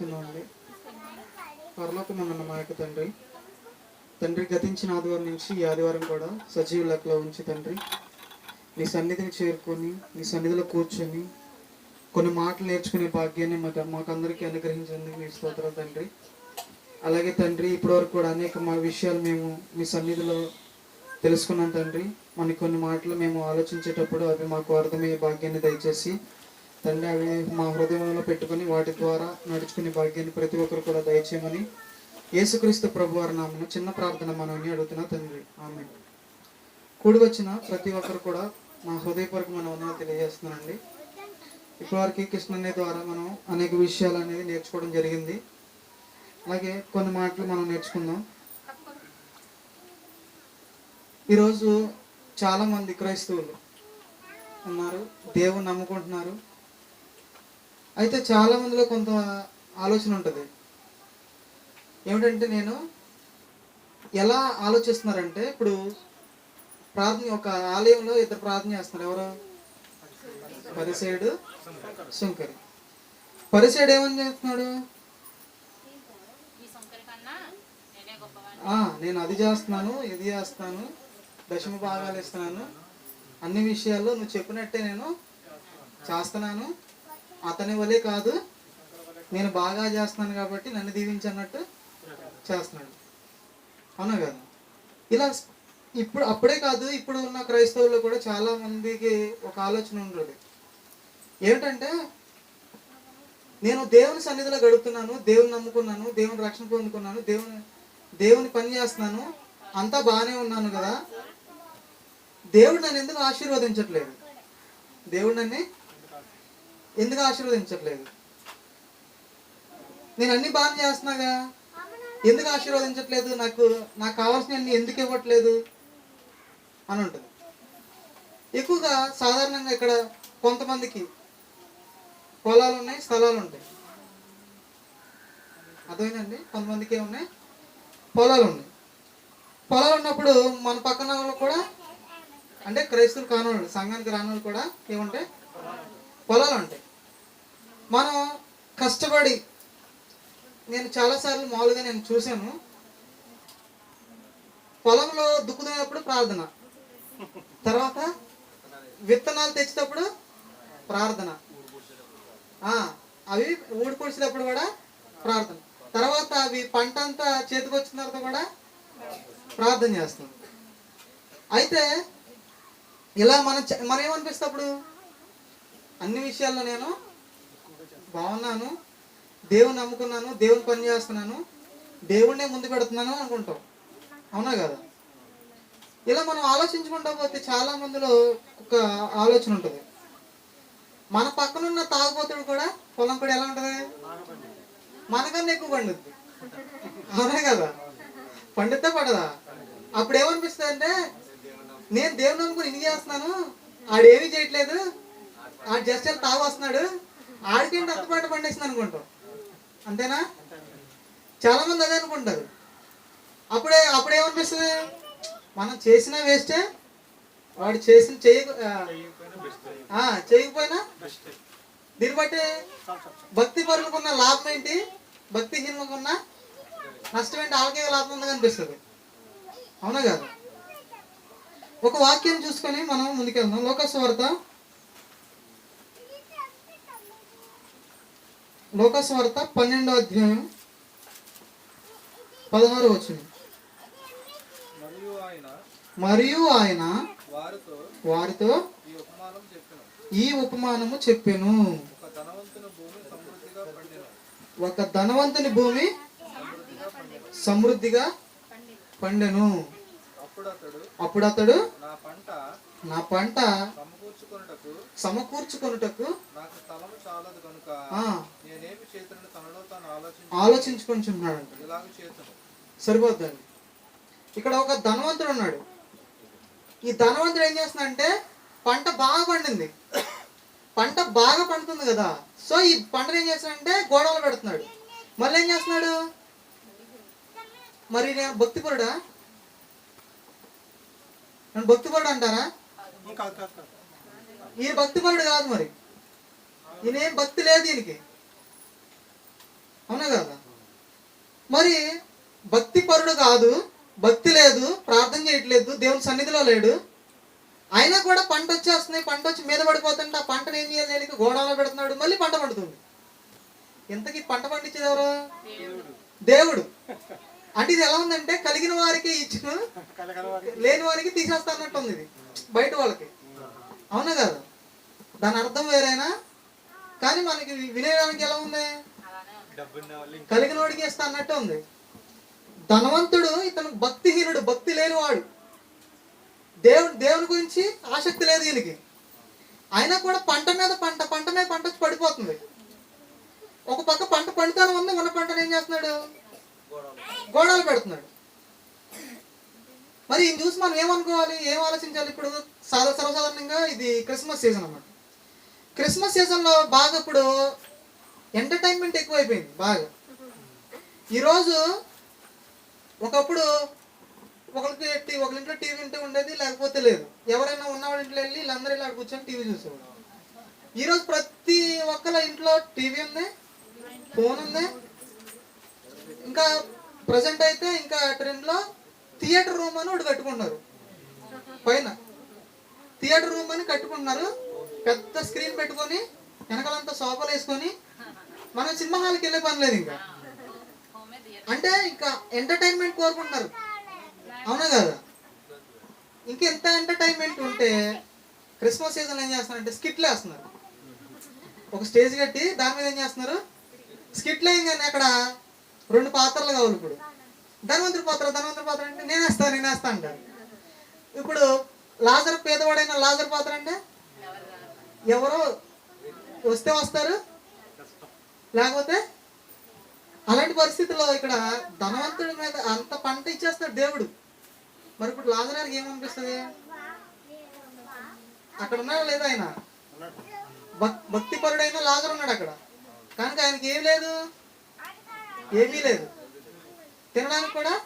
ప్రార్థించుకుందామండి పరలోకమందున్న మా యొక్క తండ్రి. తండ్రి గతించిన ఆదివారం నుంచి ఈ ఆదివారం కూడా సజీవ లెక్కలో ఉంచి తండ్రి నీ సన్నిధిని చేరుకొని నీ సన్నిధిలో కూర్చొని కొన్ని మాటలు నేర్చుకునే భాగ్యాన్ని మాకు మాకందరికీ అనుగ్రహించింది మీ స్తోత్రం తండ్రి. అలాగే తండ్రి ఇప్పటివరకు కూడా అనేక మా విషయాలు మేము మీ సన్నిధిలో తెలుసుకున్నాం తండ్రి. మన కొన్ని మాటలు మేము ఆలోచించేటప్పుడు అవి మాకు అర్థమయ్యే భాగ్యాన్ని దయచేసి తండ్రి అవి మా హృదయంలో పెట్టుకొని వాటి ద్వారా నడుచుకునే భాగ్యాన్ని ప్రతి ఒక్కరు కూడా దయచేయమని యేసుక్రీస్తు ప్రభు వారి నామను చిన్న ప్రార్థన మనల్ని అడుగుతున్నా తండ్రి. ఆమె కూడి వచ్చిన ప్రతి ఒక్కరు కూడా మా హృదయపూర్వక మన వందనాలు తెలియజేస్తున్నానండి. ఇప్పటివరకు కృష్ణుని ద్వారా మనం అనేక విషయాలు అనేది నేర్చుకోవడం జరిగింది. అలాగే కొన్ని మాటలు మనం నేర్చుకుందాం. ఈరోజు చాలామంది క్రైస్తవులు ఉన్నారు దేవుని నమ్ముకుంటున్నారు. అయితే చాలా మందిలో కొంత ఆలోచన ఉంటుంది. ఏమిటంటే నేను ఎలా ఆలోచిస్తున్నారంటే ఇప్పుడు ప్రార్థన ఒక ఆలయంలో ఇద్దరు ప్రార్థన చేస్తున్నారు. ఎవరు? పరిసేడు శంకరి. పరిసేడు ఏమని చేస్తున్నాడు? నేను అది చేస్తున్నాను ఇది చేస్తాను దశమ భాగాలు ఇస్తున్నాను. అన్ని విషయాల్లో నువ్వు చెప్పినట్టే నేను చేస్తున్నాను. అతని వలే కాదు నేను బాగా చేస్తున్నాను కాబట్టి నన్ను దీవించన్నట్టు చేస్తున్నాడు. అవునా కదా? ఇలా ఇప్పుడు అప్పుడే కాదు ఇప్పుడు ఉన్న క్రైస్తవుల్లో కూడా చాలా మందికి ఒక ఆలోచన ఉంటుంది. ఏమిటంటే నేను దేవుని సన్నిధిలో గడుపుతున్నాను దేవుని నమ్ముకున్నాను దేవుని రక్షణ పొందుకున్నాను దేవుని దేవుని పని చేస్తున్నాను అంతా బాగానే ఉన్నాను కదా? దేవుడు నన్ను ఎందుకు ఆశీర్వదించట్లేదు? దేవుడు నన్ను ఎందుకు ఆశీర్వదించట్లేదు? నేను అన్ని బాగా చేస్తున్నాగా? ఎందుకు ఆశీర్వదించట్లేదు? నాకు నాకు కావాల్సినవన్నీ ఎందుకు ఇవ్వట్లేదు? అని ఉంటుంది. ఎక్కువగా సాధారణంగా ఇక్కడ కొంతమందికి పొలాలు ఉన్నాయి స్థలాలు ఉంటాయి. అర్థమైందండి? కొంతమందికి ఏమున్నాయి? పొలాలు ఉన్నాయి. పొలాలు ఉన్నప్పుడు మన పక్కన వాళ్ళు కూడా అంటే క్రైస్తవులు కానోళ్ళు సంఘానికి రానోళ్ళు కూడా ఏముంటాయి? పొలాలు ఉంటాయి. మనం కష్టపడి నేను చాలాసార్లు మామూలుగా నేను చూశాను పొలంలో దుక్కుతున్నప్పుడు ప్రార్థన తర్వాత విత్తనాలు తెచ్చేటప్పుడు ప్రార్థన అవి ఊడి కూడా ప్రార్థన తర్వాత అవి పంట అంతా చేతికి వచ్చిన తర్వాత కూడా ప్రార్థన చేస్తాం. అయితే ఇలా మనం మనం ఏమనిపిస్తే అప్పుడు? అన్ని విషయాల్లో నేను బాగున్నాను దేవుని నమ్ముకున్నాను దేవుని పని చేస్తున్నాను దేవుణ్ణే ముందు పెడుతున్నాను అనుకుంటాం. అవునా కదా? ఇలా మనం ఆలోచించుకుంటా పోతే చాలా మందిలో ఒక ఆలోచన ఉంటుంది. మన పక్కన ఉన్న తాగుబోతుడు కూడా పొలం కూడా ఎలా ఉంటుంది? మనకన్నా ఎక్కువ పండుద్ది. అవునా కదా? పండితే పడదా? అప్పుడు ఏమనిపిస్తుంది అంటే నేను దేవుని నమ్ముకుని ఇది చేస్తున్నాను ఆడేమీ చేయట్లేదు ఆడు జస్ట్ తాగు వస్తున్నాడు ఆడికేంటి అంత పండేసింది పండిస్తుంది అనుకుంటాం. అంతేనా? చాలా మంది అదే అనుకుంటారు. అప్పుడే అప్పుడేమనిపిస్తుంది మనం చేసిన వేస్టే వాడు చేసిన చేయ చేయకపోయినా దీన్ని బట్టి భక్తి పరులకున్న లాభం ఏంటి? భక్తిహీనులకున్న నష్టం ఏంటి? వాళ్ళకే లాభం ఉందని అనిపిస్తుంది. అవునా కాదు? ఒక వాక్యం చూసుకొని మనం ముందుకెళ్దాం. లోకస్వార్త లోకస్వార్త పన్నెండో అధ్యాయం పదహారు వచ్చింది మరియు ఆయన వారితో ఈ ఉపమానము చెప్పెను. ఒక ధనవంతుని భూమి సమృద్ధిగా పండిన. అప్పుడు అతడు అప్పుడు అతడు నా పంట నా పంట సమకూర్చుకొనుటకు సమకూర్చుకొనుటకు నాకు స్థలము చాలదు కనుక ఆ, నేనేమి చేతులను తనలో తాను ఆలోచించి ఆలోచించుకుంటున్నాడంట ఇలాగ చేతును సరిపోద్దండి. ఇక్కడ ఒక ధనవంతుడు ఉన్నాడు. ఈ ధనవంతుడు ఏం చేస్తున్నాడంటే పంట బాగా పండింది. పంట బాగా పండుతుంది కదా. సో ఈ పంటను ఏం చేస్తున్నాడంటే గోడవలు పెడుతున్నాడు. మళ్ళీ ఏం చేస్తున్నాడు? మరి నేను భక్తిపరుడా? నేను భక్తిపరుడు అంటారా? ఈయన భక్తిపరుడు కాదు మరి. ఈయనేం భక్తి లేదు ఈయనకి. అవునా కదా? మరి భక్తి పరుడు కాదు భక్తి లేదు ప్రార్థన చేయట్లేదు దేవుని సన్నిధిలో లేడు. అయినా కూడా పంట వచ్చేస్తుంది పంట వచ్చి మీద పడిపోతుంటే ఆ పంటను ఏం చేయాలి గోడలో పెడుతున్నాడు మళ్ళీ పంట పండుతుంది. ఇంతకీ పంట పండించేది ఎవరు? దేవుడు. అంటే ఇది ఎలా ఉందంటే కలిగిన వారికి ఇచ్చిన లేని వారికి తీసేస్తా అన్నట్టు ఉంది ఇది. బయట వాళ్ళకి. అవునా కదా? దాని అర్థం వేరేనా? కానీ మనకి వినేయడానికి ఎలా ఉంది? కలిగిన వాడికి ఇస్తా అన్నట్టు ఉంది. ధనవంతుడు ఇతను భక్తిహీనుడు భక్తి లేనివాడు. దేవుడు దేవుని గురించి ఆసక్తి లేదు దీనికి అయినా కూడా పంట మీద పంట పంట మీద పంట పడిపోతుంది. ఒక పక్క పంట పండుతానే ఉంది ఉన్న పంటను ఏం చేస్తున్నాడు? గోడలు పెడుతున్నాడు. మరి ఇది చూసి మనం ఏమనుకోవాలి? ఏం ఆలోచించాలి ఇప్పుడు? సాదా సర్వసాధారణంగా ఇది క్రిస్మస్ సీజన్ అన్నమాట. క్రిస్మస్ సీజన్లో బాగా ఇప్పుడు ఎంటర్టైన్మెంట్ ఎక్కువైపోయింది బాగా. ఈరోజు ఒకప్పుడు ఒకరికి టీ- ఒకరి ఇంట్లో టీవీ ఉంటే ఉండేది లేకపోతే లేదు. ఎవరైనా ఉన్నవాడి ఇంట్లో వెళ్ళి వీళ్ళందరూ ఇలా కూర్చొని టీవీ చూసేవాడు ఈరోజు ప్రతి ఒక్కరి ఇంట్లో టీవీ ఉంది ఫోన్ ఉంది. ఇంకా ప్రజెంట్ అయితే ఇంకా ట్రెండ్లో థియేటర్ రూమ్ అని ఒకటి కట్టుకుంటున్నారు. పైన థియేటర్ రూమ్ అని కట్టుకుంటున్నారు. పెద్ద స్క్రీన్ పెట్టుకొని వెనకాలంతా సోఫాలు వేసుకొని మనం సినిమా హాల్కి వెళ్ళే పని లేదు ఇంకా. అంటే ఇంకా ఎంటర్టైన్మెంట్ కోరుకుంటున్నారు. అవునా కదా? ఇంకెంత ఎంటర్టైన్మెంట్ ఉంటే క్రిస్మస్ సీజన్ ఏం చేస్తున్నారంటే స్కిట్లు వేస్తున్నారు. ఒక స్టేజ్ కట్టి దాని మీద ఏం చేస్తున్నారు? స్కిట్లు కానీ అక్కడ రెండు పాత్రలు కావాలి ఇప్పుడు. ధనవంతుడి పాత్ర ధనవంతుడి పాత్ర అంటే నేను వేస్తాను అంటారు. ఇప్పుడు లాజర్ పేదవాడైన లాజర్ పాత్ర అంటే? ఎవరో వస్తే వస్తారు? లేకపోతే అలాంటి పరిస్థితుల్లో ఇక్కడ ధనవంతుడి మీద అంత పంట ఇచ్చేస్తాడు దేవుడు. మరి ఇప్పుడు లాజరానికి ఏమనిపిస్తుంది? అక్కడ ఉన్నాడు లేదా ఆయన? భక్తిపరుడైన లాజర్ ఉన్నాడు అక్కడ. కనుక ఆయనకి ఏం లేదు. ఏమీ లేదు. తినడానికి కూడా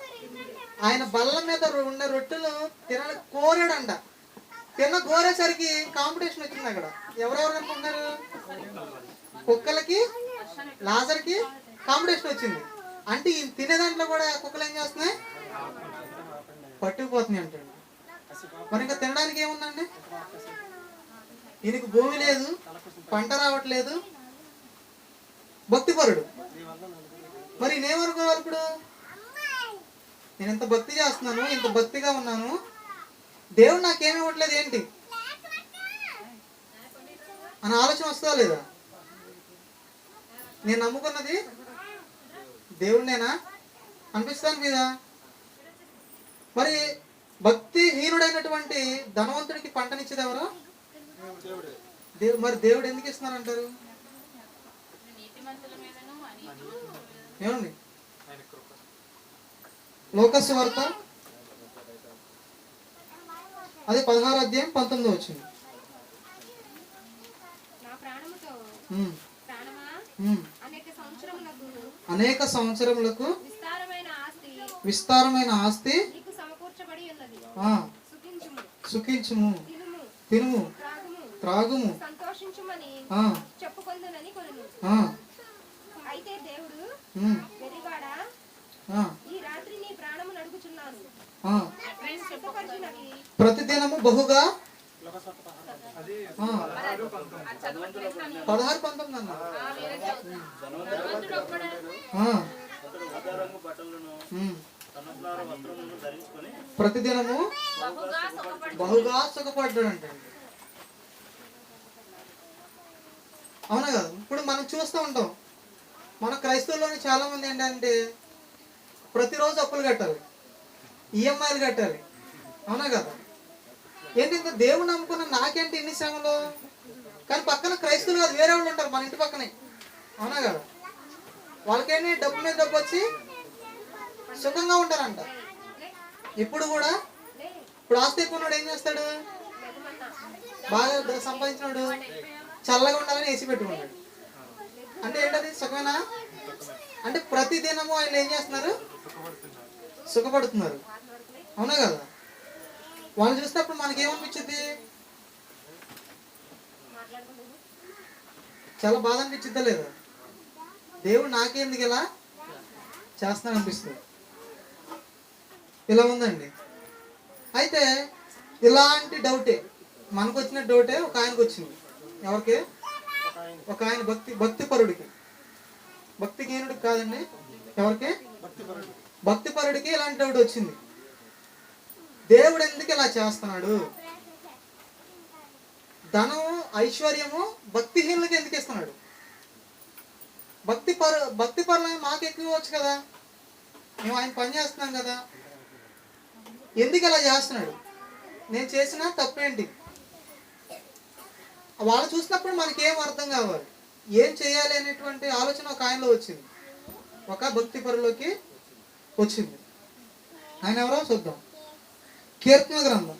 ఆయన బల్ల మీద ఉన్న రొట్టెలు తినడానికి కోరాడంట. తిన్న కోరేసరికి కాంపిటీషన్ వచ్చింది అక్కడ. ఎవరెవరు అనుకుంటున్నారు? కుక్కలకి లాజర్కి కాంపిటీషన్ వచ్చింది. అంటే ఈ తినే దాంట్లో కూడా కుక్కలు ఏం చేస్తున్నాయి? పట్టుకుపోతున్నాయి అంటాడు మరి ఇంకా తినడానికి ఏముందండి? ఈయనకు భూమి లేదు పంట రావట్లేదు. భక్తిపరుడు. మరి నేనేమనుకోవాలి ఇప్పుడు? నేను ఇంత భక్తి చేస్తున్నాను ఇంత భక్తిగా ఉన్నాను. దేవుడు నాకేమి ఇవ్వట్లేదు ఏంటి? అని ఆలోచన వస్తుందా లేదా? నేను నమ్ముకున్నది దేవుడినేనా? అనిపిస్తాను మీద మరి భక్తి హీనుడైనటువంటి ధనవంతుడికి పంటనిచ్చేది ఎవరు? దేవు మరి దేవుడు ఎందుకు అనీతిమంతుల మీదను ఏమండి లోకస్ వార్త అదే పదహారు అధ్యాయం పంతొమ్మిది వచ్చింది. అనేక సంవత్సరములకు విస్తారమైన ఆస్తి విస్తారమైన ఆస్తి నీకు సమకూర్చబడి ఉన్నది. ఆ, సుఖించుము. తినుము. త్రాగుము. అయితే దేవుడు ఈ రాత్రి నీ ప్రాణము నడుగుచున్నాను ప్రతిదినము బహుగా? పదహారు పంతొమ్మిది అన్న ప్రతిదినము బహుగా బహుగా సుఖపడ్డాడు అంటే అవునా కదా? ఇప్పుడు మనం చూస్తూ ఉంటాం. మన క్రైస్తవుల్లోని చాలా మంది ఏంటంటే ప్రతిరోజు అప్పులు కట్టాలి. ఈఎంఐలు కట్టాలి. అవునా కదా? ఏంటి ఇంత దేవుడు నమ్ముకున్న నాకేంటి ఇన్ని శ్రమలు? కానీ పక్కన క్రైస్తవులు కాదు వేరే వాళ్ళు ఉంటారు మన ఇంటి పక్కనే. అవునా కదా? వాళ్ళకేంటి? డబ్బు మీద డబ్బు వచ్చి సుఖంగా ఉంటారంట. ఇప్పుడు కూడా ఇప్పుడు ఆస్తి ఎక్కువ ఏం చేస్తాడు? బాగా సంపాదించినాడు చల్లగా ఉండాలని వేసి పెట్టుకున్నాడు. అంటే ఏంటది? సుఖమేనా? అంటే ప్రతి దినము ఆయన ఏం చేస్తున్నారు? సుఖపడుతున్నారు. అవునా కదా? వాళ్ళు చూసినప్పుడు మనకి ఏమనిపించింది చాలా బాధ అనిపించిద్దా లేదా? దేవుడు నాకేందుకు ఇలా చేస్తాను అనిపిస్తుంది ఇలా ఉందండి. అయితే ఇలాంటి డౌటే మనకు వచ్చిన డౌటే ఒక ఆయనకు వచ్చింది ఎవరికి? ఒక ఆయన భక్తి భక్తి పరుడికి భక్తి హీనుడికి కాదండి. ఎవరికి? భక్తి పరుడికి ఇలాంటి డౌట్ వచ్చింది. దేవుడు ఎందుకు ఇలా చేస్తున్నాడు? ధనం ఐశ్వర్యము భక్తిహీనులకి ఎందుకు ఇస్తున్నాడు? భక్తి పరు భక్తి పరులు మాకు ఎక్కువ వచ్చు కదా? మేము ఆయన పని చేస్తున్నాం కదా? ఎందుకు ఇలా చేస్తున్నాడు? నేను చేసిన తప్పేంటి? వాళ్ళు చూసినప్పుడు మనకేం అర్థం కావాలి? ఏం చేయాలి అనేటువంటి ఆలోచన ఒక ఆయనలో వచ్చింది. ఒక భక్తి పరులోకి వచ్చింది. ఆయన ఎవరో చూద్దాం. కీర్తన గ్రంథం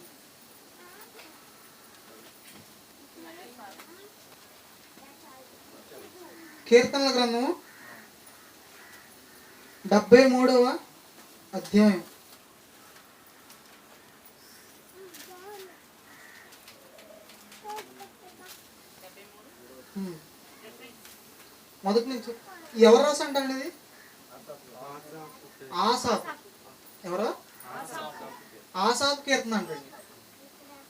కీర్తనల గ్రంథము డెబ్బై మూడవ అధ్యాయం. మొదటి నుంచి ఎవరు రాసి అంటండి ఇది? ఆసాప్ ఎవరో? ఆసాప్ కీర్తన అంటండి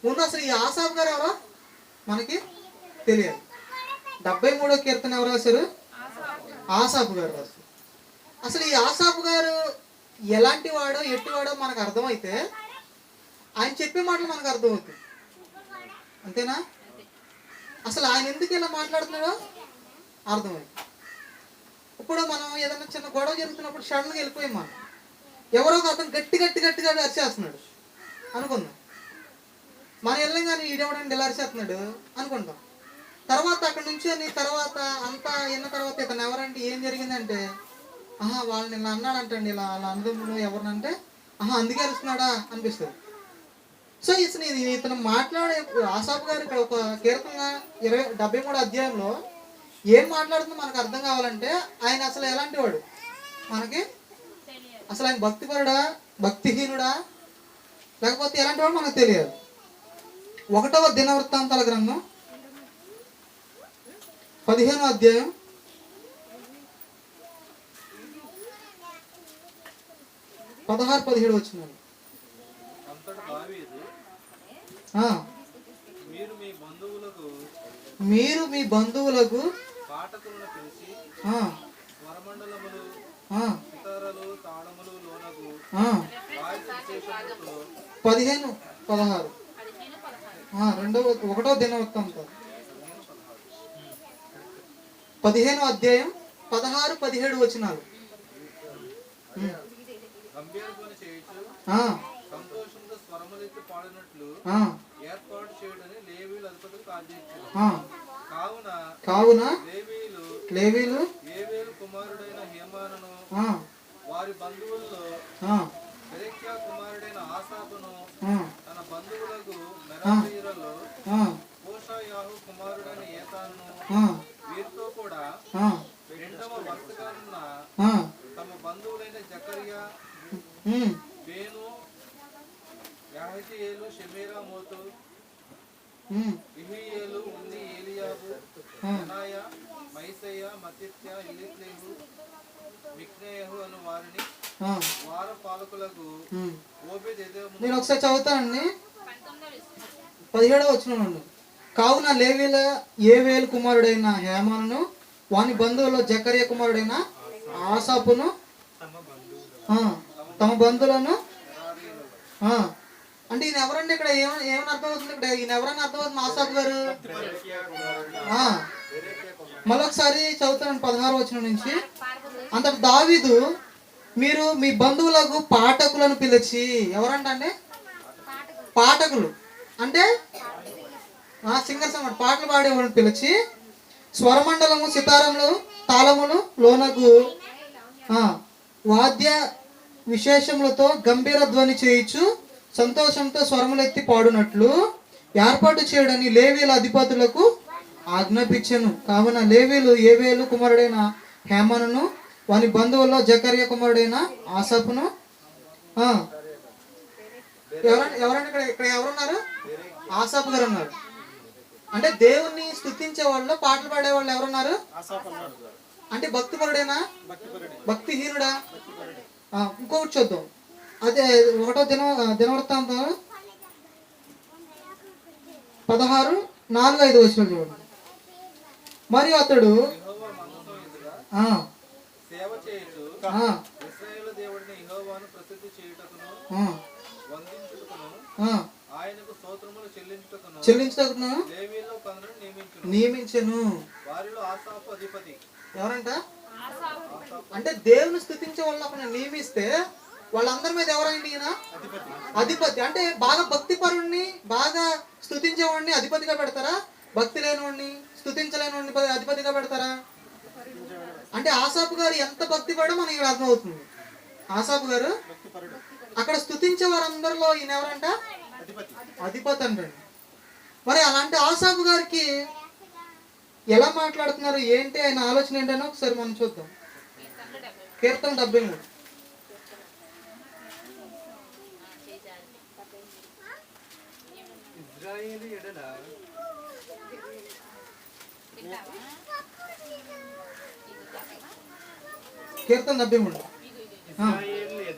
ముందు అసలు ఈ ఆసాప్ గారు ఎవరో? మనకి తెలియదు. డెబ్బై మూడో కీర్తన ఎవరు రాశారు? ఆసాపు గారు రాశారు. అసలు ఈ ఆసాపు గారు ఎలాంటి వాడో ఎట్టివాడో మనకు అర్థమైతే ఆయన చెప్పే మాటలు మనకు అర్థమవుతాయి. అంతేనా? అసలు ఆయన ఎందుకు ఇలా మాట్లాడుతున్నాడో అర్థమైంది. ఇప్పుడు మనం ఏదైనా చిన్న గొడవ జరుగుతున్నప్పుడు సడన్గా వెళ్ళిపోయాం మనం. ఎవరో ఒక అతను గట్టి గట్టి గట్టిగా అరిచేస్తున్నాడు. అనుకుందాం. మన వెళ్ళంగానే ఈడెవడండి ఇలా అరిచేస్తున్నాడు అనుకుంటాం తర్వాత అక్కడ నుంచి అని తర్వాత అంతా విన్న తర్వాత ఇతను ఎవరంటే ఏం జరిగిందంటే ఆహా వాళ్ళని ఇలా అన్నాడంటండి ఇలా వాళ్ళ అందములు ఎవరినంటే ఆహా అందుకే అరుస్తున్నాడా అనిపిస్తుంది. సో ఇతను ఇది ఇతను మాట్లాడే ఆసాబ్ గారు ఇక్కడ ఒక కీర్తన ఇరవై డెబ్బై మూడు అధ్యాయంలో ఏం మాట్లాడుతుందో మనకు అర్థం కావాలంటే ఆయన అసలు ఎలాంటి వాడు? మనకి అసలు ఆయన భక్తిపరుడా భక్తిహీనుడా? లేకపోతే ఎలాంటి వాడు మనకు తెలియదు. ఒకటవ దినవృత్తాంతాల గ్రంథం పదిహేనో అధ్యాయం. పదహారు పదిహేడు బంధువులకు మీరు మీ బంధువులకు పాఠకులను పిలిచి తాళములు పదిహేను పదహారు. రెండవ ఒకటో దినవృత్తాంతం పదిహేను అధ్యాయం పదహారు పదిహేడు ఆ, సంతోషంతో స్వరములెత్తి పాడినట్లు ఏర్పాటు చేయడని లేవీలు అధిపతులకు ఆదేశించారు ఆ. కావున కావున లేవీలు? కుమారుడైన హేమానును వారి బంధువుల్లో ఆ, బెరెక్యా కుమారుడైన ఆసాపును ఆ, తన బంధువులకు మెరారీలలో ఆ, కోషాయాహు కుమారుడైన ఏతాను ఆ, వీరితో కూడా ఆ, రెండవ వరుసగానున్న ఆ, తమ బంధువులైన జకరియా ఉమ్, బేను యాహజీయేలు షెమీరా మోతు ఉమ్, ఇహియేలు ఉంది ఏలియాబు ఆ. బెనాయ మైసయ్య మతిత్య ఇలిత్లేహు మిక్నేయహు అను వారిని ఆ, వార పాలకులకు ఉమ్. ఓబేద్ ఎదోము నేను ఒకసారి చదువుతానండి? పంతొమ్మిదో పదిహేడవ వచ్చిన కావున లేవేల ఏ వేలు కుమారుడైన హేమాను వాని బంధువులు జకర్య కుమారుడైన ఆసాపును ఆ, తమ బంధువులను ఆ, అంటే ఈయన ఎవరండి ఇక్కడ? ఏమని ఏమని అర్థమవుతుంది ఇక్కడ? ఈయన ఎవరని అర్థమవుతుంది ఆసాద్ గారు? ఆ, చదువుతాను పదహారు వచ్చిన నుంచి. అంతటి దావీదు మీరు మీ బంధువులకు పాఠకులను పిలిచి ఎవరంటే అండి పాఠకులు. అంటే సింగర్స్ అన్నమాట. పాటలు పాడేవాళ్ళని పిలిచి స్వరమండలము సితారములు తాళములు లోనకు వాద్య విశేషములతో గంభీర ధ్వని చేయించు సంతోషంతో స్వరములెత్తి పాడునట్లు ఏర్పాటు చేయడని లేవీల అధిపతులకు ఆజ్ఞాపించను. కావున లేవీలు ఏవేలు కుమారుడైన హేమనును వాని బంధువుల్లో జకర్య కుమారుడైన ఆసపును ఆ, ఎవరండి ఎవరండి ఇక్కడ ఇక్కడ ఎవరున్నారు? ఆసాపు గారు ఉన్నారు. అంటే దేవుణ్ణి స్తుతించే వాళ్ళు పాటలు పాడే వాళ్ళు ఎవరున్నారు? అంటే భక్తిపరుడేనా? భక్తిహీనుడా? ఇంకొకటి చూద్దాం. అదే ఒకటో దిన దినవృత్తాంతం పదహారు నాలుగు ఐదు వచ్చిన చూడండి. మరియు అతడు సేవ చేయుచు ఆ, ఇశ్రాయేలు దేవుడిని యెహోవాను ప్రసిద్ధి చేయుటకును ఆ, వందించుటకును ఆ, ఆయనకు స్తోత్రములు చెల్లించుటకును చెల్లించటకును? లేవీల్లో కొందరు నియమించును. నియమించను. వారిలో ఆసాపు అధిపతి. ఎవరంట? అంటే దేవుని స్థుతించే వాళ్ళని నియమిస్తే వాళ్ళందరి మీద ఎవరైంది ఈయన? అధిపతి. అంటే బాగా భక్తి పరుణ్ణి బాగా స్థుతించేవాడిని అధిపతిగా పెడతారా? భక్తి లేనివాడిని స్థుతించలేనివాడిని అధిపతిగా పెడతారా? అంటే ఆసాపు గారు ఎంత భక్తి పడో మనకి అర్థమవుతుంది. ఆసాపు గారు? అక్కడ స్థుతించే వారందరిలో ఈయన ఎవరంట? అధిపతి. అంటండి. మరి అలాంటి ఆసాపు గారికి ఎలా మాట్లాడుతున్నారు? ఏంటి ఆయన ఆలోచన ఏంటని ఒకసారి మనం చూద్దాం. కీర్తన డెబ్బై మూడు. ఇజ్రాయేలు ఎడల కీర్తన డెబ్బై మూడు.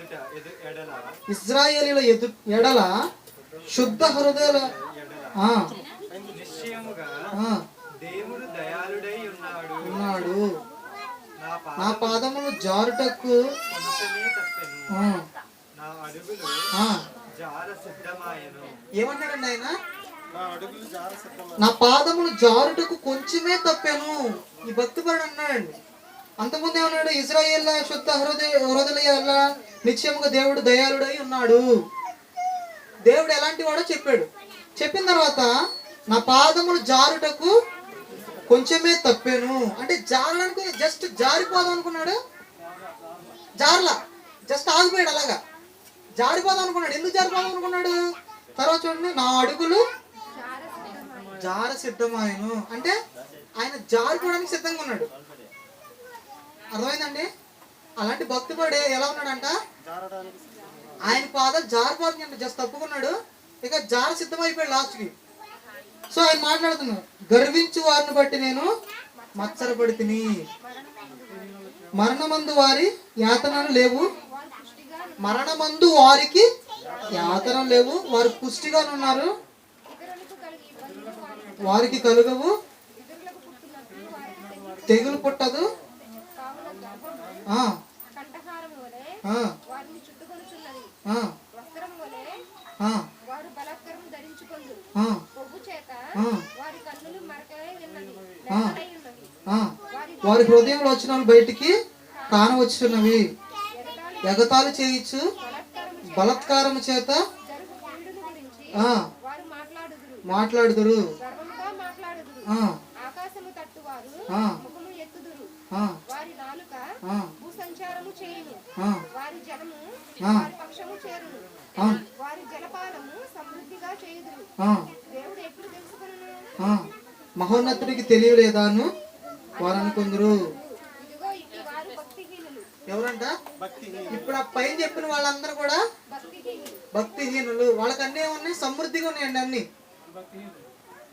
ఇజ్రాయేలు ఎదుట ఎదు ఎడల ఇజ్రాయేలీల ఎదు ఎడల శుద్ధ హృదయాల దేవుడు దయాళుడై ఉన్నాడు. ఉన్నాడు. నా పాదములు జారుటకు పాపమే తప్పెను. ఆ, నా అడుగులు ఆ. జార సిద్ధమాయను ఏమన్నాడండి ఆయన? నా అడుగులు జార సిద్ధమాయను నా పాదములు జారుటకు కొంచెమే తప్పాను. ఈ భక్తిపరుడు అన్నాడండి. అంతకుముందు ఏమన్నాడు? ఇజ్రాయేల్ శుద్ధ హృదయ హృదయాల నిశ్చయముగా దేవుడు దయాళుడై ఉన్నాడు. దేవుడు ఎలాంటి వాడో చెప్పాడు. చెప్పిన తర్వాత నా పాదములు జారుటకు కొంచెమే తప్పాను. అంటే జారడానికి జస్ట్ జారిపోదాం అనుకున్నాడు? జారలా. జస్ట్ ఆగిపోయాడు అలాగా. జారిపోదాం అనుకున్నాడు. ఎందుకు జారిపోదాం అనుకున్నాడు? తర్వాత చూడండి నా అడుగులు జార సిద్ధమాయను అంటే ఆయన జారిపోవడానికి సిద్ధంగా ఉన్నాడు. అర్థమైందండి? అలాంటి భక్తిపడే ఎలా ఉన్నాడంట? ఆయన పాదాలు జారిపోతుంది అంటే జస్ట్ తప్పుకున్నాడు. ఇక జార సిద్ధమైపోయాడు లాస్ట్కి సో ఆయన మాట్లాడుతున్నాడు గర్వించు వారిని బట్టి నేను మత్సరపడి తిని. మరణమందు వారి యాతనలు లేవు. మరణమందు వారికి యాతన లేవు. వారు పుష్టిగా ఉన్నారు. వారికి కలుగవు. తెగులు పుట్టదు. వలె వారిని చుట్టుకొనుచున్నది. వస్త్రం వలె వారు బలాత్కరం ధరించుకొందు. కొవ్వు చేత కన్నులు హృదయంలో వచ్చిన బయటికి కానవచ్చున్నవి ఎగతాళి చేయించు. బలత్కారము చేత మాట్లాడుదురు. మాట్లాడుదురు. గర్వంగా మాట్లాడుదురు. ఆ, ఆకాశము తట్టువారు ఆ. ముఖము ఎత్తుదురు ఆ, వారి నాలుక ఆ, భూ సంచారము చేయును. వారి జనము ఆ. వారి పక్షము చేరును. వారి జలపానము సమృద్ధిగా చేయుదురు. దేవుడు ఎప్పుడు. మహోన్నతుడికి తెలియలేదాను వారు అనుకుందరు ఎవరంట? ఇప్పుడు ఆ పైన చెప్పిన వాళ్ళందరూ కూడా భక్తిహీనులు. భక్తిహీనులు. వాళ్ళకి అన్నీ ఉన్నాయి సమృద్ధిగా ఉన్నాయండి అన్ని.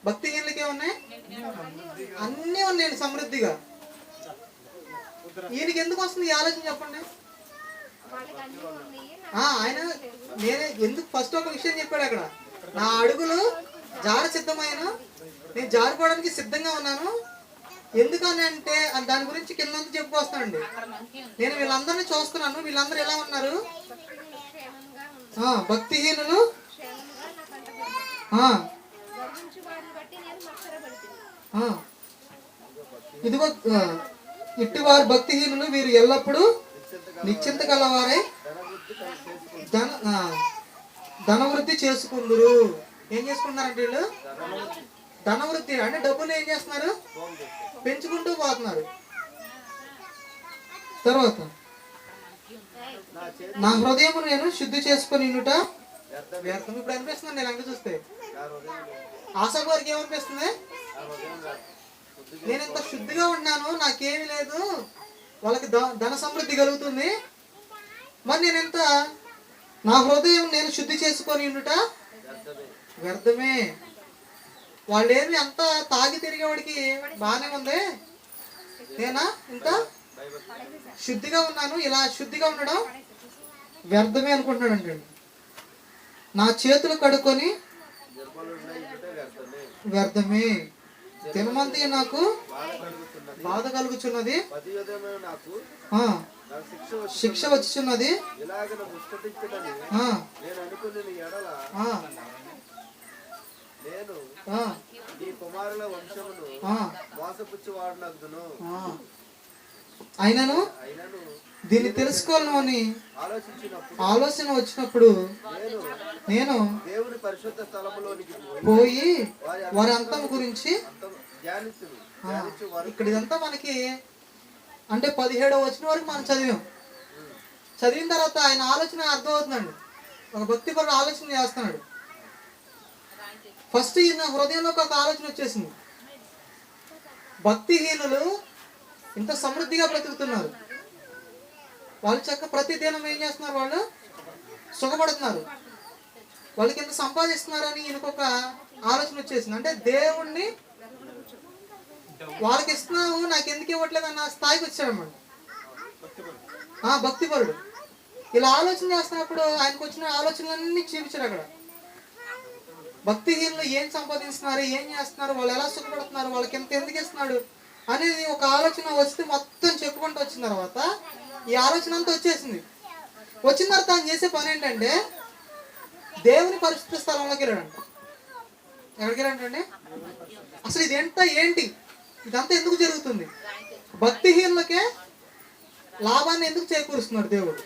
భక్తిహీనులకే ఉన్నాయి అన్నీ ఉన్నాయండి సమృద్ధిగా. ఈయనకి ఎందుకు వస్తుంది ఈ ఆలోచన చెప్పండి. వాళ్ళకి అన్ని ఉన్నాయి ఆ, ఆయన నేనే ఎందుకు ఫస్ట్ ఒక విషయం చెప్పాడు అక్కడ. నా అడుగులు జార సిద్ధమైన నేను జారిపోవడానికి సిద్ధంగా ఉన్నాను. ఎందుకని అంటే దాని గురించి కిందంతా చెప్పుకొస్తానండి నేను వీళ్ళందరినీ చూస్తున్నాను. వీళ్ళందరూ ఎలా ఉన్నారు? భక్తిహీనులు. ఇదిగో ఇట్టివారు భక్తిహీనులు వీరు ఎల్లప్పుడూ నిశ్చింత గలవారై ధన ధనవృద్ధి చేసుకుందరు. ఏం చేసుకుంటున్నారంటే వీళ్ళు? ధనవృద్ధి అంటే డబ్బులు ఏం చేస్తున్నారు? పెంచుకుంటూ పోతున్నారు. తర్వాత నా హృదయం నేను శుద్ధి చేసుకొని వ్యర్థం. ఇప్పుడు అనిపిస్తుంది నేను అంక చూస్తే. ఆశా గారికి ఏమనిపిస్తుంది? నేను ఇంత శుద్ధిగా ఉన్నాను నాకేమీ లేదు. వాళ్ళకి ధన సమృద్ధి కలుగుతుంది. మరి నేను ఎంత నా హృదయం నేను శుద్ధి చేసుకొని ఉండుట? వ్యర్థమే. వాళ్ళేమి అంత తాగి తిరిగేవాడికి బాగానే ఉంది. నేనా? ఇంత? శుద్ధిగా ఉన్నాను ఇలా శుద్ధిగా ఉండడం వ్యర్థమే అనుకుంటున్నాడు అంటే నా చేతులు కడుక్కొని వ్యర్థమే. దినమంతి నాకు. బాధ కలుగుచున్నది? నాకు శిక్ష వచ్చి శిక్ష వచ్చుచున్నది? నేను నీ కుమారుల వంశమును. అయినను? దీన్ని తెలుసుకోవాలను అని ఆలోచన వచ్చినప్పుడు నేను దేవుని పరిశుద్ధ స్థలములోనికి పోయి పోయి వారి అంతం గురించి ఇక్కడ ఇదంతా మనకి అంటే పదిహేడవ వచ్చిన వరకు మనం చదివాం. చదివిన తర్వాత ఆయన ఆలోచన అర్థమవుతుందండి. ఒక భక్తిపరుడు ఆలోచన చేస్తున్నాడు. ఫస్ట్ ఈయన హృదయంలోకి ఒక ఆలోచన వచ్చేసింది. భక్తిహీనులు ఇంత సమృద్ధిగా బ్రతుకుతున్నారు. వాళ్ళు చక్క ప్రతి దినం ఏం చేస్తున్నారు వాళ్ళు? సుఖపడుతున్నారు. వాళ్ళకి ఎంత సంపాదిస్తున్నారని ఈయనకు ఒక ఆలోచన వచ్చేసింది. అంటే దేవుణ్ణి వాళ్ళకి ఇస్తున్నావు నాకు ఎందుకు ఇవ్వట్లేదు అన్న స్థాయికి వచ్చాడన్నమాట. ఆ భక్తిపరుడు. ఇలా ఆలోచన చేస్తున్నప్పుడు ఆయనకు వచ్చిన ఆలోచనలన్నీ చూపించారు అక్కడ. భక్తిహీనులు ఏం సంపాదిస్తున్నారు ఏం చేస్తున్నారు వాళ్ళు ఎలా సుఖపడుతున్నారు వాళ్ళకి ఎంత ఎందుకు ఇస్తున్నాడు అనేది ఒక ఆలోచన వస్తే మొత్తం చెప్పుకుంటూ వచ్చిన తర్వాత ఈ ఆలోచన అంతా వచ్చేసింది. వచ్చిన తర్వాత ఆయన చేసే పని ఏంటంటే దేవుని పరిశుద్ధ స్థలంలోకి వెళ్ళాడంట. ఎక్కడికి వెళ్ళాడంటే అసలు ఇది ఎంత ఏంటి? ఇదంతా ఎందుకు జరుగుతుంది? భక్తిహీనులకే లాభాన్ని ఎందుకు చేకూరుస్తున్నాడు దేవుడు?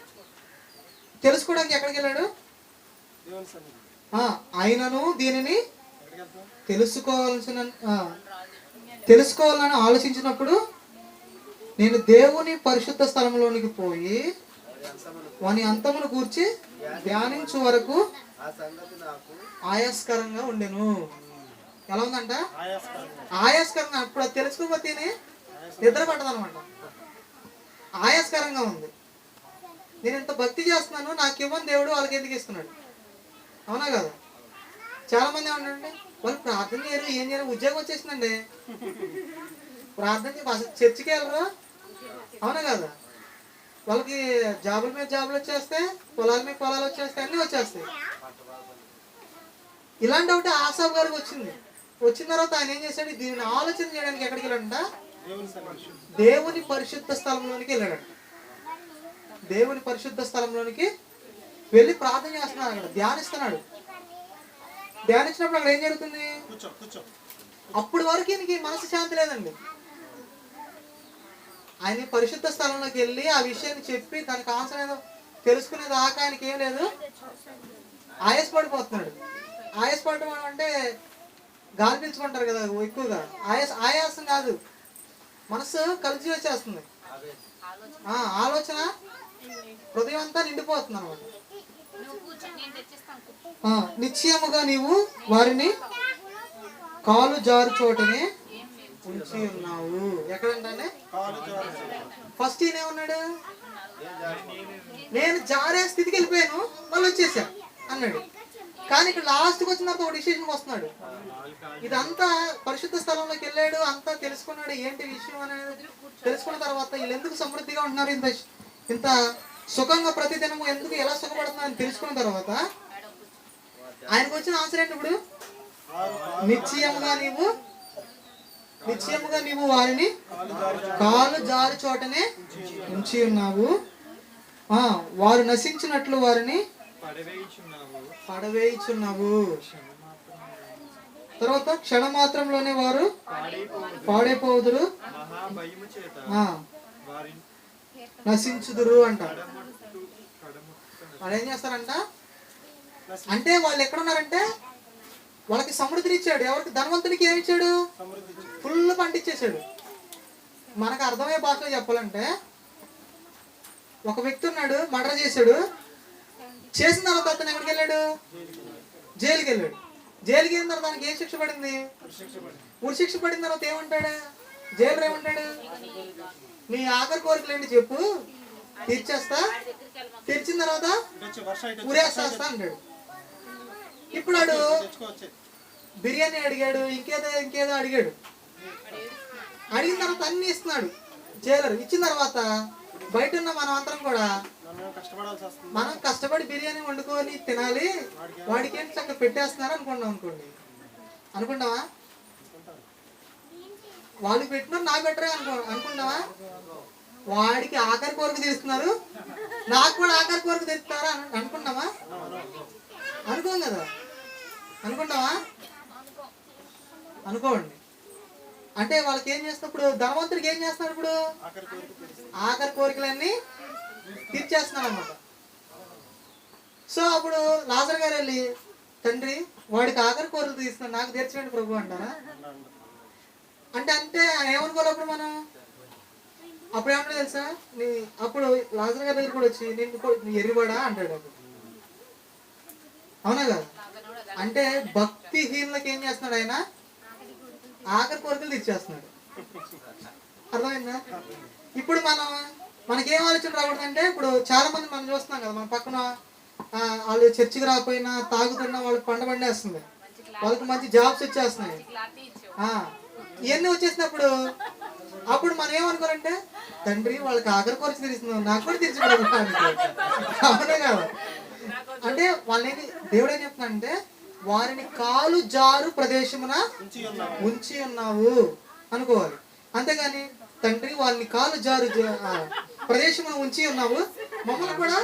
తెలుసుకోవడానికి ఎక్కడికి వెళ్ళాడు? దేవుని సన్నిధి ఆ, ఆయనను దీనిని తెలుసుకోవాల్సిన తెలుసుకోవాలని ఆలోచించినప్పుడు నేను దేవుని పరిశుద్ధ స్థలంలోనికి పోయి వాని అంతమును కూర్చి ధ్యానించు వరకు ఆ సంగతి నాకు ఆయాస్కరంగా ఉండెను. ఎలా ఉందంట? ఆయాస్కరంగా. అప్పుడు తెలుసుకోకపోతే నిద్ర పట్టదు అనమాట ఆయాస్కరంగా ఉంది. నేను ఇంత భక్తి చేస్తున్నాను నాకు ఇవ్వని దేవుడు వాళ్ళకి ఎందుకు ఇస్తున్నాడు? అవునా కదా? చాలా మంది ఏమంటారంటే వాళ్ళు ప్రార్థన చేయరు ఏం చేయరు ఉద్యోగం వచ్చేసిందండి. ప్రార్థన చర్చికి వెళ్ళరు? అవునా కదా? వాళ్ళకి జాబుల మీద జాబులు వచ్చేస్తాయి పొలాల మీద పొలాలు వచ్చేస్తాయి అన్నీ వచ్చేస్తాయి. ఇలాంటి ఒకటి ఆసాబ్ గారికి వచ్చింది. వచ్చిన తర్వాత ఆయన ఏం చేశాడు? దీనిని ఆలోచన చేయడానికి ఎక్కడికి వెళ్ళాడంట? దేవుని పరిశుద్ధ స్థలంలోనికి వెళ్ళాడంట. దేవుని పరిశుద్ధ స్థలంలోనికి వెళ్ళి ప్రార్థన చేస్తున్నాడు అక్కడ ధ్యానిస్తున్నాడు. ధ్యానించినప్పుడు అక్కడ ఏం జరుగుతుంది? అప్పుడు వరకు ఈయనకి మనసు శాంతి లేదండి. ఆయన పరిశుద్ధ స్థలంలోకి వెళ్ళి ఆ విషయాన్ని చెప్పి దానికి ఆన్సర్ ఏదో తెలుసుకునే దాకా ఆయనకి ఏం లేదు. ఆయాసపడిపోతున్నాడు. ఆయాసపడటం అంటే గాలి పీల్చుకుంటారు కదా ఎక్కువగా. ఆయాస ఆయాసం కాదు. మనసు కలిసి వచ్చేస్తుంది. ఆ, ఆలోచన హృదయం అంతా నిండిపోతుంది అనమాట. నిశ్చయముగా నీవు వారిని కాలు జారు చోటనే ఉంచి ఉన్నావు. ఎక్కడంటే ఫస్ట్ ఈయన ఏమన్నాడు? నేను జారే స్థితికి వెళ్ళిపోయాను మళ్ళీ వచ్చేసా అన్నాడు. కానీ ఇక్కడ లాస్ట్కి వచ్చిన తర్వాత ఒక డిసిషన్ వస్తున్నాడు. ఇదంతా పరిశుద్ధ స్థలంలోకి వెళ్ళాడు అంతా తెలుసుకున్నాడు ఏంటి విషయం అనేది తెలుసుకున్న తర్వాత వీళ్ళు ఎందుకు సమృద్ధిగా ఉంటున్నారు? ఇంత ఇంత సుఖంగా ప్రతిదినము ఎందుకు ఎలా సుఖపడుతున్నారు అని తెలుసుకున్న తర్వాత ఆయనకు వచ్చిన ఆన్సర్ ఏంటి ఇప్పుడు? నిశ్చయముగా నీవు నిశ్చయముగా నీవు వారిని కాలు జారు చోటనే ఉంచి ఉన్నావు. వారు నశించినట్లు వారిని పడవేయుచున్నావు. తర్వాత తర్వాత క్షణమాత్రంలోనే వారు పాడైపోదురు నశించుదురు అంట. వాళ్ళు ఏం చేస్తారంట? అంటే వాళ్ళు ఎక్కడున్నారంటే వాళ్ళకి సమృద్ధిని ఇచ్చాడు ఎవరికి? ధనవంతునికి ఏమి ఇచ్చాడు? ఫుల్ పంటిచ్చేసాడు మనకు అర్థమయ్యే భాషలో చెప్పాలంటే ఒక వ్యక్తి ఉన్నాడు మర్డర్ చేశాడు. చేసిన తర్వాత అతను ఎక్కడికి వెళ్ళాడు? జైలుకి వెళ్ళాడు. జైలుకి వెళ్ళిన తర్వాత దానికి ఏం శిక్ష పడింది? ఉరిశిక్ష పడిన తర్వాత ఏమంటాడు? జైలు ఏమంటాడు? నీ ఆఖరి కోరికలు ఏంటి చెప్పు. తీర్చేస్తా. తెరిచిన తర్వాత ఉరేస్తా అంటాడు. ఇప్పుడు వాడు బిర్యానీ అడిగాడు ఇంకేదో ఇంకేదో అడిగాడు. అడిగిన తర్వాత అన్ని ఇస్తున్నాడు. జైలర్. ఇచ్చిన తర్వాత బయట ఉన్న మనం అందరం కూడా మనం కష్టపడి బిర్యానీ వండుకొని తినాలి. వాడికి ఏంటి చక్కగా పెట్టేస్తున్నారు అనుకున్నాం అనుకోండి. అనుకుంటావా వాళ్ళకి పెట్టినారు నాకు పెట్టరే అనుకో అనుకుంటావా వాడికి ఆఖరి కోరిక తీస్తున్నారు నాకు కూడా ఆఖరి కోరిక తీస్తారా అని అనుకుంటావా అనుకోం కదా. అనుకుంటావా అనుకోండి. అంటే వాళ్ళకి ఏం చేస్తున్నప్పుడు ధనవంతుడికి ఏం చేస్తున్నారు ఇప్పుడు? ఆఖరి కోరికలన్నీ తీర్చేస్తున్నాను అనమాట సో అప్పుడు లాజర్ గారు వెళ్ళి తండ్రి వాడికి ఆఖరి కోరికలు తీస్తున్నాను నాకు తీర్చండి ప్రభు అంటారా? అంటే అంటే ఆయన ఏమనుకోవాలి అప్పుడు మనం? అప్పుడు ఏమన్నా తెలుసా? నీ అప్పుడు లాజర్ గారి దగ్గర కూడా వచ్చి నేను నీ ఎరివాడా అంటాడు అప్పుడు. అవునా కదా? అంటే భక్తిహీనులకు ఏం చేస్తున్నాడు ఆయన? ఆఖరి కోరికలు తీర్చేస్తున్నాడు. అర్థమైందా? ఇప్పుడు మనం మనకేం ఆలోచన రాకూడదంటే ఇప్పుడు చాలా మంది మనం చూస్తున్నాం కదా మన పక్కన వాళ్ళు చర్చికి రాకపోయినా తాగుతున్నా వాళ్ళకి పండబండేస్తుంది వాళ్ళకి మంచి జాబ్స్ వచ్చేస్తున్నాయి. ఇవన్నీ వచ్చేసినప్పుడు అప్పుడు మనం ఏమనుకోరంటే తండ్రి వాళ్ళకి ఆఖరి కొరచి తీరుస్తున్నావు నాకు కూడా తీర్చగలరు అవునే కదా. అంటే వాళ్ళని దేవుడు ఏం చెప్తున్నాడంటే వారిని కాలు జారు ప్రదేశమున ఉంచి ఉంచి ఉన్నావు. అనుకోవాలి. అంతేగాని తండ్రి వాళ్ళని కాలు జారు జా- ఉంచి ఉన్నావు. మమ్మల్ని కూడా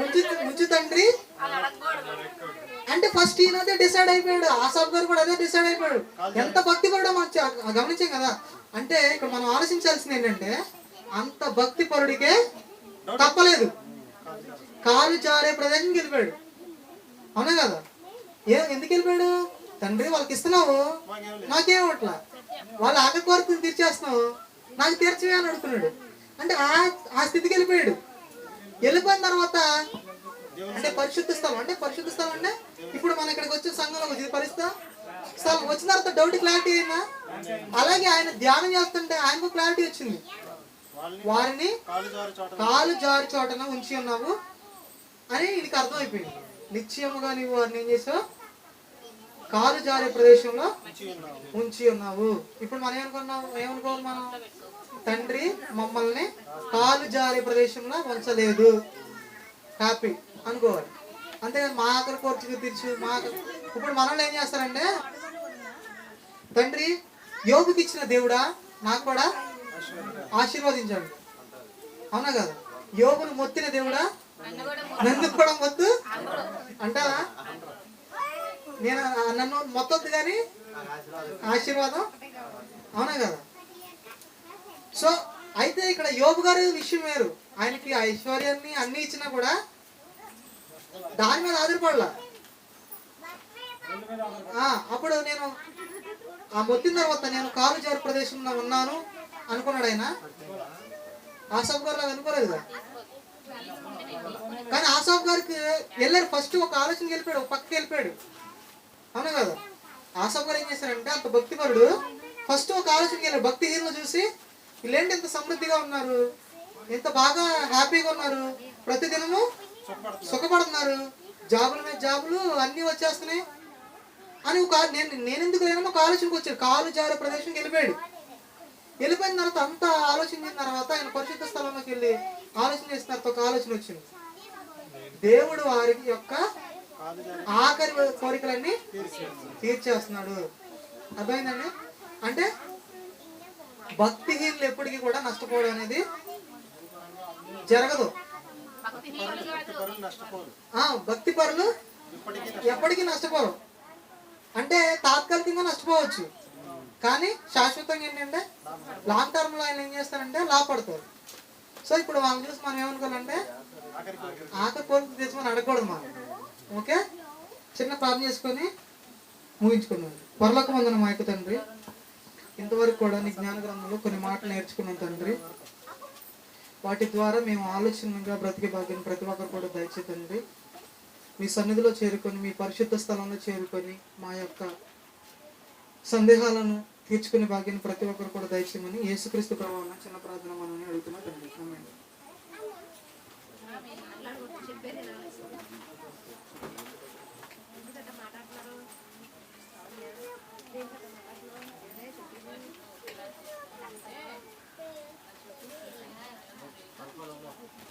ఉంచు ఉంచు తండ్రి. అంటే ఫస్ట్ ఈయన అదే డిసైడ్ అయిపోయాడు. ఆసాబ్ గారు కూడా అదే డిసైడ్ అయిపోయాడు. ఎంత భక్తి పరుడో మనం గమనించాం కదా. అంటే ఇక్కడ మనం ఆలోచించాల్సింది ఏంటంటే అంత భక్తి పరుడికే తప్పలేదు. కాలు జారే ప్రదేశంకి వెళ్ళిపోయాడు అవునా కదా? ఏ ఎందుకు వెళ్ళిపోయాడు తండ్రి వాళ్ళకి ఇస్తున్నావు. మాకేం నాకేం అట్లా వాళ్ళ ఆకలి కోరికలు తీర్చేస్తున్నావు. నాకు తీర్చవే అని అడుగుతున్నాడు అంటే ఆ ఆ స్థితికి వెళ్ళిపోయాడు. వెళ్ళిపోయిన తర్వాత అంటే పరిశుద్ధ స్థలం అంటే పరిశుద్ధ స్థలం అంటే ఇప్పుడు మన ఇక్కడికి వచ్చే సంఘంలో ఇది పరిస్థితి? స్థలం వచ్చిన తర్వాత డౌట్ క్లారిటీ అయినా అలాగే ఆయన ధ్యానం చేస్తుంటే ఆయనకు క్లారిటీ వచ్చింది. వారిని కాలు జారు కాలు జారి చోటన ఉంచి ఉన్నావు అని నీకు అర్థమైపోయింది. నిశ్చయముగా నీవు వారిని ఏం చేసావు? కాలు జారే ప్రదేశంలో ఉంచి ఉన్నాం ఉంచి ఉన్నావు. ఇప్పుడు మనం ఏమనుకున్నాం? ఏమనుకోవాలి మనం? తండ్రి మమ్మల్ని కాలు జారే ప్రదేశంలో ఉంచలేదు. హ్యాపీ అనుకోవాలి. అంతేగాని మా ఆకలి కోర్చుకు తీర్చు మా ఇప్పుడు మనల్ని ఏం చేస్తారంటే తండ్రి యోగుకి ఇచ్చిన దేవుడా? నాకు కూడా ఆశీర్వదించండి. అవునా కదా? యోగును మొత్తిన దేవుడా? నన్ను కూడా మొత్తు అంటారా నేను నన్ను మొత్తం కానీ ఆశీర్వాదం. అవునా కదా? సో అయితే ఇక్కడ యోబు గారి విషయం వేరు. ఆయనకి ఐశ్వర్యాన్ని అన్ని ఇచ్చినా కూడా దాని మీద ఆధారపడలా? ఆ, అప్పుడు నేను ఆ మొత్తిన తర్వాత నేను కాలు జారు ప్రదేశంలో ఉన్నాను అనుకున్నాడు ఆయన. ఆసాబ్ గారు అనుకోలేదు కదా? కానీ ఆసాబ్ గారికి వెళ్ళారు. ఫస్ట్ ఒక ఆలోచన వెళ్ళిపోయాడు ఒక పక్కకి వెళ్ళిపోయాడు. అవునా కదా? ఆసాబ్ గారు ఏం చేశారంటే అంత భక్తిపరుడు. ఫస్ట్ ఒక ఆలోచనకి భక్తి భక్తిహీనులు చూసి వీళ్ళేంటి ఇంత సమృద్ధిగా ఉన్నారు? ఇంత బాగా హ్యాపీగా ఉన్నారు? ప్రతిదినము సుఖపడుతున్నారు. జాబుల మీద జాబులు అన్నీ వచ్చేస్తున్నాయి. అని ఒక నేను నేను ఎందుకు లేనో ఒక ఆలోచనకు వచ్చాడు. కాలు జారే ప్రదేశంకి వెళ్ళిపోయాడు. వెళ్ళిపోయిన తర్వాత అంత ఆలోచించిన తర్వాత ఆయన పరిశుద్ధ స్థలంలోకి వెళ్ళి ఆలోచన చేసిన తర్వాత ఒక ఆలోచన వచ్చింది. దేవుడు వారి యొక్క ఆఖరి కోరికలన్నీ తీర్చేస్తున్నాడు. అర్థమైందండి? అంటే భక్తిహీనులు ఎప్పటికీ కూడా నష్టపోవడం అనేది జరగదు. భక్తి పరులు ఎప్పటికీ నష్టపోరు. అంటే తాత్కాలికంగా నష్టపోవచ్చు. కానీ శాశ్వతంగా ఏంటంటే లాంగ్ టర్మ్లో ఆయన ఏం చేస్తారంటే లాభపడతారు. సో ఇప్పుడు వాళ్ళని చూసి మనం ఏమనుకోవాలంటే ఆఖరి కోరిక తీసుకొని అడగకూడదు మనం. ఓకే? చిన్న ప్రార్థన చేసుకొని ముగించుకున్నాం పర్లకు వందన మా యొక్క తండ్రి. ఇంతవరకు కూడా నీ జ్ఞాన గ్రంథంలో కొన్ని మాటలు నేర్చుకున్నాం తండ్రి. వాటి ద్వారా మేము ఆలోచనగా బ్రతికే భాగ్యం ప్రతి ఒక్కరు కూడా దయచే తండ్రి. మీ సన్నిధిలో చేరుకొని మీ పరిశుద్ధ స్థలంలో చేరుకొని మా యొక్క సందేహాలను తీర్చుకునే భాగ్యాన్ని ప్రతి ఒక్కరు కూడా దయచేయమని యేసుక్రీస్తు ప్రభావం చిన్న ప్రార్థన మనల్ని అడుగుతున్నా తండ్రి.